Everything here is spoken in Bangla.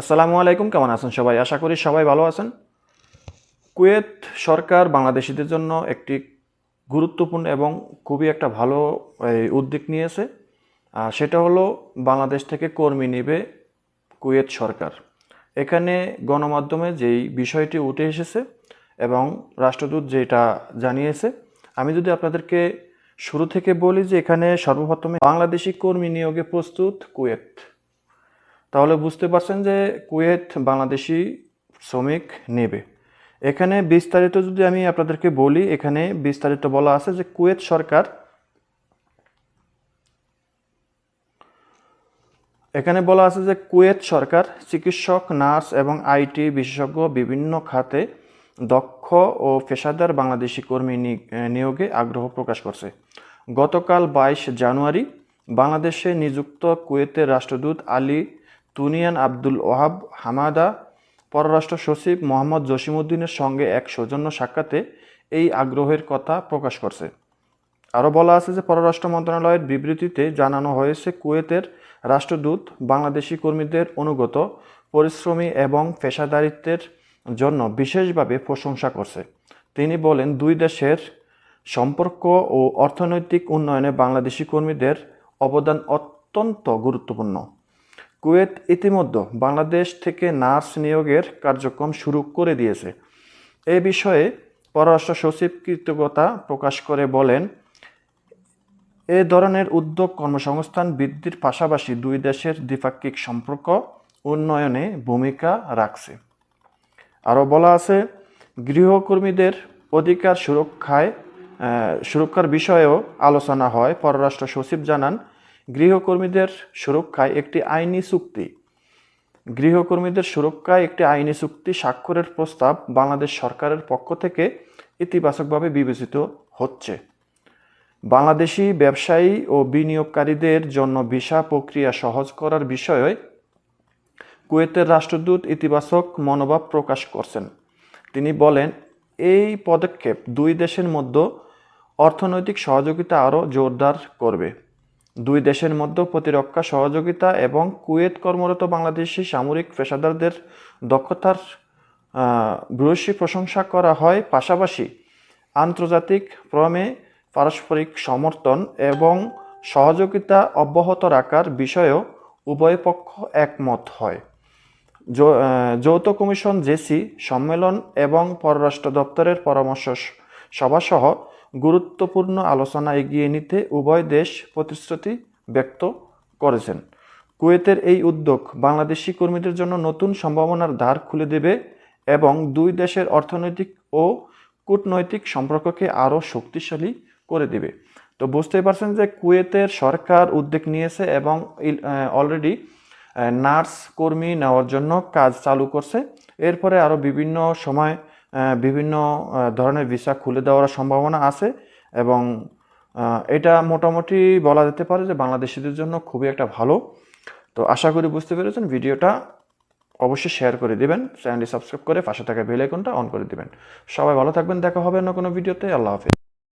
আসসালামু আলাইকুম, কেমন আছেন সবাই? আশা করি সবাই ভালো আছেন। কুয়েত সরকার বাংলাদেশিদের জন্য একটি গুরুত্বপূর্ণ এবং খুবই একটা ভালো উদ্যোগ নিয়েছে। সেটা হলো বাংলাদেশ থেকে কর্মী নেবে কুয়েত সরকার। এখানে গণমাধ্যমে যেই বিষয়টি উঠে এসেছে এবং রাষ্ট্রদূত যেটা জানিয়েছে, আমি যদি আপনাদেরকে শুরু থেকে বলি যে এখানে সর্বপ্রথমে বাংলাদেশি কর্মী নিয়োগে প্রস্তুত কুয়েত। তাহলে বুঝতে পারছেন যে কুয়েত বাংলাদেশি শ্রমিক নেবে। এখানে বিস্তারিত যদি আমি আপনাদেরকে বলি, এখানে বিস্তারিত বলা আছে যে কুয়েত সরকার এখানে বলা আছে যে কুয়েত সরকার চিকিৎসক, নার্স এবং আইটি বিশেষজ্ঞ বিভিন্ন খাতে দক্ষ ও পেশাদার বাংলাদেশি কর্মী নিয়োগে আগ্রহ প্রকাশ করছে। গতকাল বাইশ জানুয়ারি বাংলাদেশে নিযুক্ত কুয়েতের রাষ্ট্রদূত আলী তুনিয়ান আব্দুল ওহাব হামাদা, পররাষ্ট্র সচিব মোহাম্মদ জসিমউদ্দিনের সঙ্গে এক সৌজন্য সাক্ষাতে এই আগ্রহের কথা প্রকাশ করছে। আরও বলা আছে যে, পররাষ্ট্র মন্ত্রণালয়ের বিবৃতিতে জানানো হয়েছে, কুয়েতের রাষ্ট্রদূত বাংলাদেশি কর্মীদের অনুগত, পরিশ্রমী এবং পেশাদারিত্বের জন্য বিশেষভাবে প্রশংসা করছে। তিনি বলেন, দুই দেশের সম্পর্ক ও অর্থনৈতিক উন্নয়নে বাংলাদেশি কর্মীদের অবদান অত্যন্ত গুরুত্বপূর্ণ। কুয়েত ইতিমধ্যে বাংলাদেশ থেকে নার্স নিয়োগের কার্যক্রম শুরু করে দিয়েছে। এ বিষয়ে পররাষ্ট্র সচিব কৃতজ্ঞতা প্রকাশ করে বলেন, এ ধরনের উদ্যোগ কর্মসংস্থান বৃদ্ধির পাশাপাশি দুই দেশের দ্বিপাক্ষিক সম্পর্ক উন্নয়নে ভূমিকা রাখছে। আরও বলা আছে, গৃহকর্মীদের অধিকার সুরক্ষায় সুরক্ষার বিষয়েও আলোচনা হয়। পররাষ্ট্র সচিব জানান গৃহকর্মীদের সুরক্ষায় একটি আইনি চুক্তি। গৃহকর্মীদের সুরক্ষায় একটি আইনি চুক্তি স্বাক্ষরের প্রস্তাব বাংলাদেশ সরকারের পক্ষ থেকে ইতিবাচকভাবে বিবেচিত হচ্ছে। বাংলাদেশি ব্যবসায়ী ও বিনিয়োগকারীদের জন্য ভিসা প্রক্রিয়া সহজ করার বিষয়ে কুয়েতের রাষ্ট্রদূত ইতিবাচক মনোভাব প্রকাশ করছেন। তিনি বলেন, এই পদক্ষেপ দুই দেশের মধ্যে অর্থনৈতিক সহযোগিতা আরও জোরদার করবে। দুই দেশের মধ্যে প্রতিরক্ষা সহযোগিতা এবং কুয়েত কর্মরত বাংলাদেশি সামরিক পেশাদারদের দক্ষতার ভূয়সী প্রশংসা করা হয়। পাশাপাশি আন্তর্জাতিক প্রমে পারস্পরিক সমর্থন এবং সহযোগিতা অব্যাহত রাখার বিষয়েও উভয় পক্ষ একমত হয়। যৌথ কমিশন জেসি সম্মেলন এবং পররাষ্ট্র দপ্তরের পরামর্শ সভাসহ গুরুত্বপূর্ণ আলোচনা এগিয়ে নিতে উভয় দেশ প্রতিশ্রুতি ব্যক্ত করেছেন। কুয়েতের এই উদ্যোগ বাংলাদেশি কর্মীদের জন্য নতুন সম্ভাবনার দ্বার খুলে দেবে এবং দুই দেশের অর্থনৈতিক ও কূটনৈতিক সম্পর্ককে আরও শক্তিশালী করে দেবে। তো বুঝতেই পারছেন যে কুয়েতের সরকার উদ্যোগ নিয়েছে এবং অলরেডি নার্স কর্মী নেওয়ার জন্য কাজ চালু করছে। এরপরে আরও বিভিন্ন সময় বিভিন্ন ধরনের ভিসা খুলে দেওয়ার সম্ভাবনা আছে এবং এটা মোটামুটি বলা যেতে পারে যে বাংলাদেশিদের জন্য খুবই একটা ভালো। তো আশা করি বুঝতে পেরেছেন, ভিডিওটা অবশ্যই শেয়ার করে দিবেন, চ্যানেলটি সাবস্ক্রাইব করে পাশে থাকা বেল আইকনটা অন করে দিবেন। সবাই ভালো থাকবেন, দেখা হবে অন্য কোনো ভিডিওতে, আল্লাহ হাফেজ।